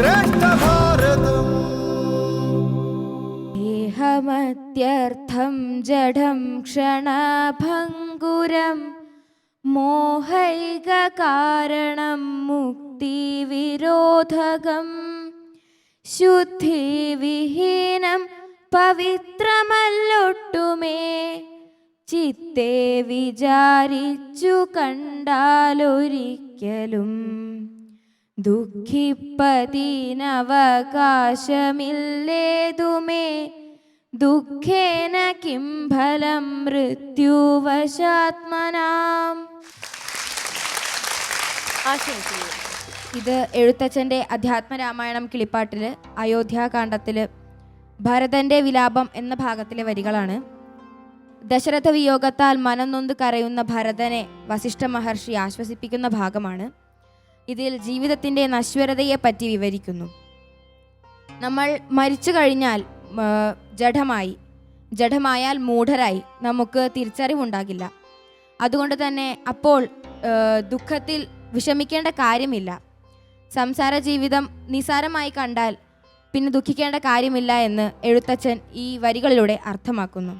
ശ്രേഷ്ഠ ഭാരതം ദേഹമത്യർത്ഥം ജഡം ക്ഷണഭംഗുരം മോഹൈകകാരണം മുക്തിവിരോധകം. ശുദ്ധിവിഹീനം പവിത്രമല്ലൊട്ടുമേ. ചിത്തെ വിചാരിച്ചു കണ്ടാലൊരിക്കലും ദുഃഖിപ്പതിനവകാശമില്ലേതുമേ? ദുഃഖേന കിം ഫലം മൃത്യുവശാത്മനാം. ഇത് എഴുത്തച്ഛന്റെ അധ്യാത്മരാമായണം കിളിപ്പാട്ടിൽ അയോധ്യാകാന്ഡത്തിൽ ഭരതന്റെ വിലാപം എന്ന ഭാഗത്തിലെ വരികളാണ്. ദശരഥ വിയോഗത്താൽ മനം നൊന്ത് കരയുന്ന ഭരതനെ വസിഷ്ഠ മഹർഷി ആശ്വസിപ്പിക്കുന്ന ഭാഗമാണ്. ഇതിൽ ജീവിതത്തിന്റെ നശ്വരതയെ പറ്റി വിവരിക്കുന്നു. നമ്മൾ മരിച്ചു കഴിഞ്ഞാൽ ജഡമായി ജഡമായാൽ മൂഢരായി. നമുക്ക് തിരിച്ചറിവുണ്ടാകില്ല. അതുകൊണ്ട് തന്നെ അപ്പോൾ ദുഃഖത്തിൽ വിഷമിക്കേണ്ട കാര്യമില്ല. സംസാര ജീവിതം നിസാരമായി കണ്ടാൽ പിന്നെ ദുഃഖിക്കേണ്ട കാര്യമില്ല എന്ന് എഴുത്തച്ഛൻ ഈ വരികളിലൂടെ അർത്ഥമാക്കുന്നു.